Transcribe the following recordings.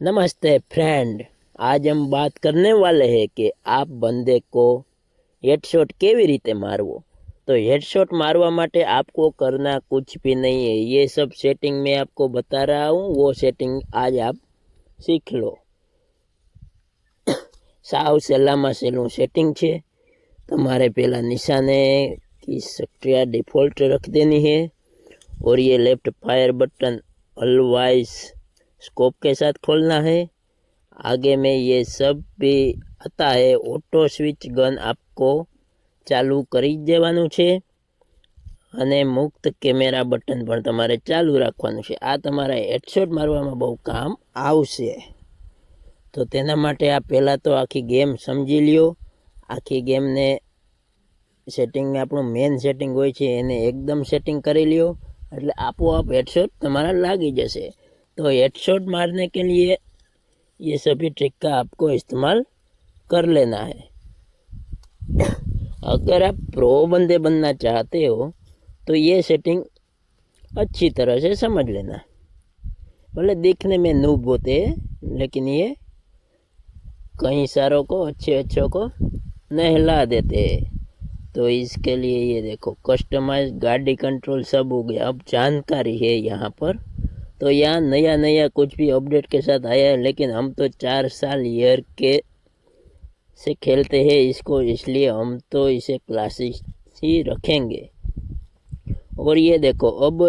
नमस्ते फ्रेंड आज हम बात करने वाले हैं कि आप बंदे को हेडशॉट કેવી રીતે મારવો तो हेडशॉट मारवा માટે आपको करना कुछ भी नहीं है ये सब सेटिंग मैं आपको बता रहा हूँ वो सेटिंग आज आप सीख लो સાવ સહેલામાં સહેલું સેટિંગ છે તમારે पहला निशाने की सक्रिया डिफ़ॉल्ट रख देनी है और ये left fire button always scope के साथ खोलना है। आगे में ये सब भी आता है। ઓટો સ્વિચ ગન આપકો ચાલુ કરી દેવાનું છે અને મુક્ત કેમેરા બટન પણ તમારે ચાલુ રાખવાનું છે। આ તમારા હેડશોટ મારવામાં બહુ કામ આવશે। તો તેના માટે આ પહેલાં તો આખી ગેમ સમજી લ્યો। આખી ગેમને સેટિંગ આપણું મેન સેટિંગ હોય છે, એને એકદમ સેટિંગ કરી લ્યો। એટલે આપોઆપ હેડશોટ તમારા લાગી જશે। तो हेडशॉट मारने के लिए ये सभी ट्रिक का आपको इस्तेमाल कर लेना है। अगर आप प्रो बंदे बनना चाहते हो तो ये सेटिंग अच्छी तरह से समझ लेना। भले देखने में नूब होते हैं लेकिन ये कई सारों को, अच्छे अच्छों को नहला देते। हैं तो इसके लिए ये देखो कस्टमाइज गाड़ी कंट्रोल सब हो गया। अब जानकारी है यहाँ पर। तो यहाँ नया नया कुछ भी अपडेट के साथ आया है लेकिन हम तो चार साल ईयर के से खेलते हैं इसको इसलिए हम तो इसे क्लासिक ही रखेंगे और ये देखो अब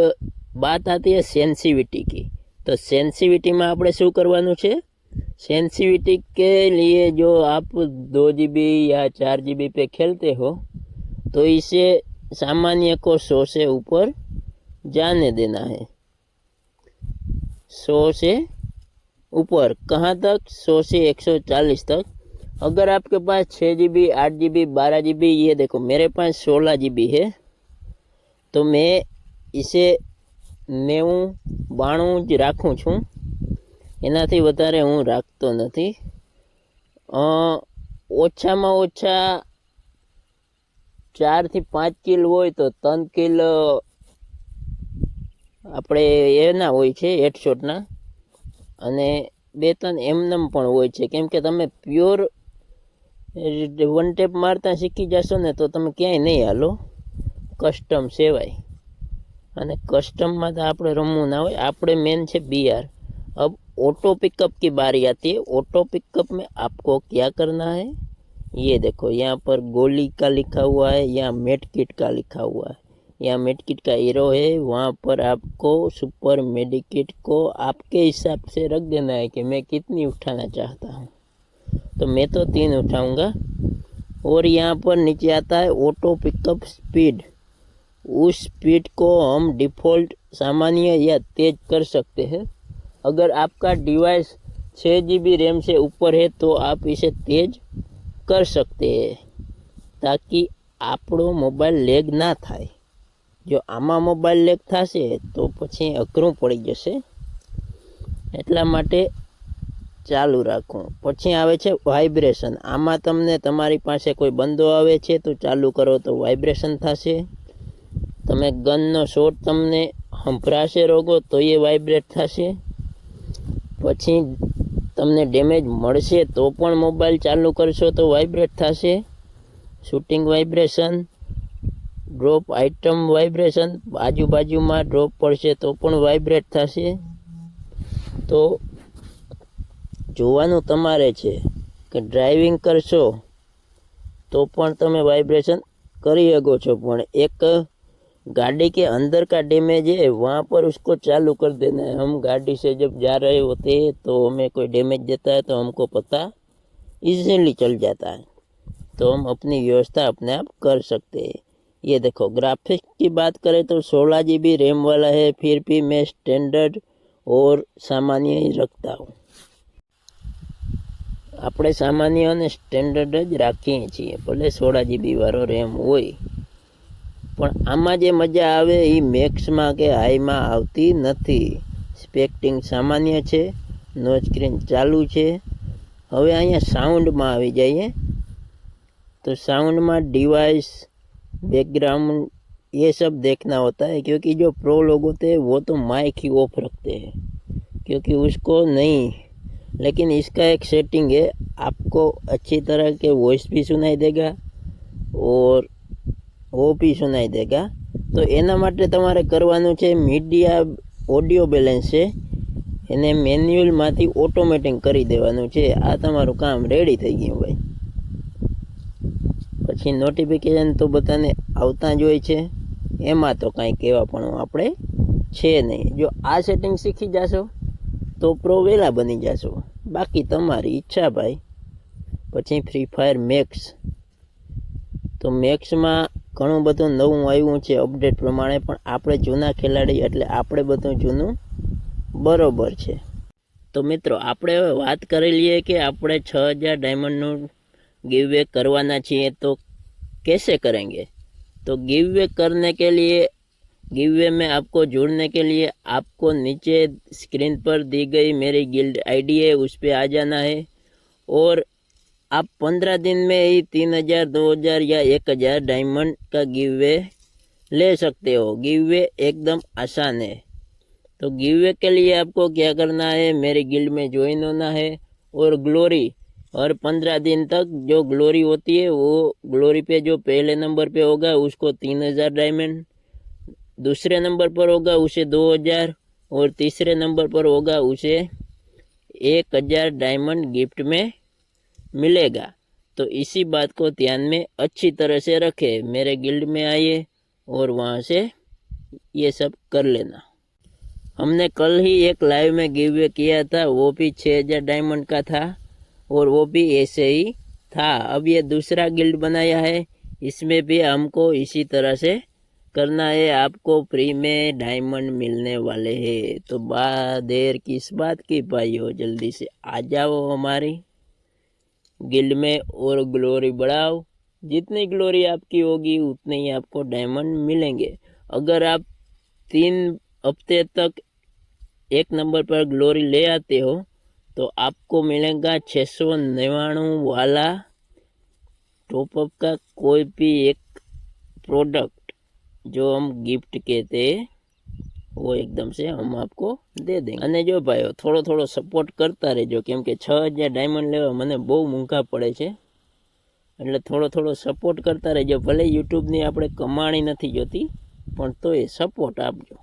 बात आती है सेंसिविटी की तो सेंसिविटी में આપણે શું કરવાનું છે सेंसिविटी के लिए जो आप दो जी या चार जी पे खेलते हो तो इसे सामान्य को सौ से ऊपर जाने देना है सौ से ऊपर कहाँ तक सौ से एक सौ चालीस तक अगर आपके पास छः जी बी आठ जी बी बारह जी बी ये देखो मेरे पास सोलह जी बी है तो मैं इसे નેવું બાણું જ રાખું છું એનાથી વધારે હું રાખતો નથી અ, ઓછામાં ઓછા ચારથી પાંચ કિલ હોય તો ત્રણ કિલ આપણે એના હોય છે હેડશોટના અને બે ત્રણ એમનેમ પણ હોય છે કેમ કે તમે પ્યોર વન ટેપ મારતા શીખી જશો ને તો તમે ક્યાંય નહીં હાલો કસ્ટમ સેવાય અને કસ્ટમમાં તો આપણે રમવું ના હોય આપણે મેન છે બીઆર अब ऑटो पिकअप की बारी आती है ऑटो पिकअप में आपको क्या करना है ये देखो यहाँ पर गोली का लिखा हुआ है यहाँ मेट किट का लिखा हुआ है यहाँ मेट किट का हीरो है वहाँ पर आपको सुपर मेडिकिट को आपके हिसाब से रख देना है कि मैं कितनी उठाना चाहता हूँ तो मैं तो तीन उठाऊंगा और यहाँ पर नीचे आता है ऑटो पिकअप स्पीड उस स्पीड को हम डिफ़ॉल्ट सामान्य या तेज कर सकते हैं अगर आपका डिवाइस छः जी बी रैम से ऊपर है तो आप इसे तेज कर सकते हैं ताकि આપણો મોબાઈલ લેગ ના થાય જો આમાં મોબાઈલ લેક થશે, તો પછી અઘરું પડી જશે. એટલા માટે ચાલુ રાખવું પછી આવે છે વાઇબ્રેશન આમાં તમને તમારી પાસે કોઈ બંદો આવે છે તો ચાલુ કરો, તો વાઇબ્રેશન થશે. તમે ગનનો શોટ તમને સંભળાશે રોગો તો એ વાઇબ્રેટ થશે. પછી તમને ડેમેજ મળશે તો પણ મોબાઈલ ચાલુ કરશો તો વાઇબ્રેટ થશે. Shooting vibration drop item vibration આજુબાજુમાં ડ્રોપ પડશે તો પણ વાઇબ્રેટ થશે તો જોવાનું તમારે છે કે ડ્રાઇવિંગ કરશો તો પણ તમે વાઇબ્રેશન કરી શકો છો પણ એક गाड़ी के अंदर का डैमेज है वहाँ पर उसको चालू कर देना है हम गाड़ी से जब जा रहे होते हैं तो हमें कोई डैमेज देता है तो हमको पता ईजिली चल जाता है तो हम अपनी व्यवस्था अपने आप कर सकते हैं ये देखो ग्राफिक्स की बात करें तो सोलह जी बी रैम वाला है फिर भी मैं स्टैंडर्ड और सामान्य ही रखता हूँ આપણે સામાન્ય અને સ્ટેન્ડર્ડ જ રાખીએ છીએ ભલે સોળા જીબી વાળો રેમ હોય પણ આમાં જે મજા આવે એ મેક્સમાં કે હાઈમાં આવતી નથી સ્પેક્ટિંગ સામાન્ય છે નો સ્ક્રીન ચાલુ છે હવે અહીંયા સાઉન્ડમાં આવી જઈએ तो साउंड में डिवाइस बैकग्राउंड ये सब देखना होता है क्योंकि जो प्रो लोग होते हैं वो तो माइक ही ऑफ रखते हैं क्योंकि उसको नहीं लेकिन इसका एक सेटिंग है आपको अच्छी तरह के वॉइस भी सुनाई देगा और वो भी સુનાઈ દેગા તો એના માટે તમારે કરવાનું છે મીડિયા ઓડિયો બેલેન્સ છે એને મેન્યુઅલમાંથી ઓટોમેટિક કરી દેવાનું છે આ તમારું કામ રેડી થઈ ગયું ભાઈ પછી નોટિફિકેશન તો બધાને આવતા જ હોય છે. એમાં તો કાંઈ કહેવા પણ આપણે છે નહીં. જો આ સેટિંગ શીખી જશો, તો પ્રો વહેલા બની જશો. બાકી તમારી ઈચ્છા ભાઈ. પછી ફ્રી ફાયર મેક્સ તો મેક્સમાં ઘણું બધું નવું આવ્યું છે અપડેટ પ્રમાણે, પણ આપણે જૂના ખેલાડી એટલે આપણે બધું જૂનું બરોબર છે. તો મિત્રો, આપણે હવે વાત કરી લઈએ કે આપણે છ હજાર ડાયમંડનું ગીવે કરવાના છીએ. તો कैसे करेंगे? तो गिव करने के लिए गिव में आपको जुड़ने के लिए आपको नीचे स्क्रीन पर दी गई मेरी गिल्ड आईडी है, उस पर आ जाना है। और आप पंद्रह दिन में ही तीन हज़ार, दो हज़ार या एक हज़ार डायमंड का गिव ले सकते हो। गिव एकदम आसान है। तो गिव के लिए आपको क्या करना है? मेरी गिल्ड में ज्वाइन होना है। और ग्लोरी और पंद्रह दिन तक जो ग्लोरी होती है, वो ग्लोरी पे जो पहले नंबर पे होगा, उसको तीन हज़ार डायमंड दूसरे नंबर पर होगा, उसे दो हज़ार. और तीसरे नंबर पर होगा, उसे एक हज़ार डायमंड गिफ्ट में मिलेगा. तो इसी बात को ध्यान में अच्छी तरह से रखे, मेरे गिल्ड में आइए और वहाँ से ये सब कर लेना. हमने कल ही एक लाइव में गिव किया था, वो भी छः हज़ार डायमंड का था. और वो भी ऐसे ही था। अब ये दूसरा गिल्ड बनाया है। इसमें भी हमको इसी तरह से करना है। आपको फ्री में डायमंड मिलने वाले हैं। तो बा, देर किस बात की भाई हो? जल्दी से आ जाओ हमारी गिल्ड में और ग्लोरी बढ़ाओ। जितनी ग्लोरी आपकी होगी, उतने ही आपको डायमंड मिलेंगे। अगर आप तीन हफ़्ते तक एक नंबर पर ग्लोरी ले आते हो तो आपको मिलेगा छः सौ नवाणु वाला टॉपअप का कोई भी एक प्रोडक्ट जो हम गिफ्ट कहते हैं वो एकदम से हम आपको દે દેંગે અને જો ભાઈઓ થોડો થોડો સપોર્ટ કરતા રહેજો કેમ કે છ હજાર ડાયમંડ લેવા મને બહુ મૂંઘા પડે છે એટલે થોડો થોડો સપોર્ટ કરતા રહેજો ભલે યુટ્યુબની આપણે કમાણી નથી જોતી પણ તો એ સપોર્ટ આપજો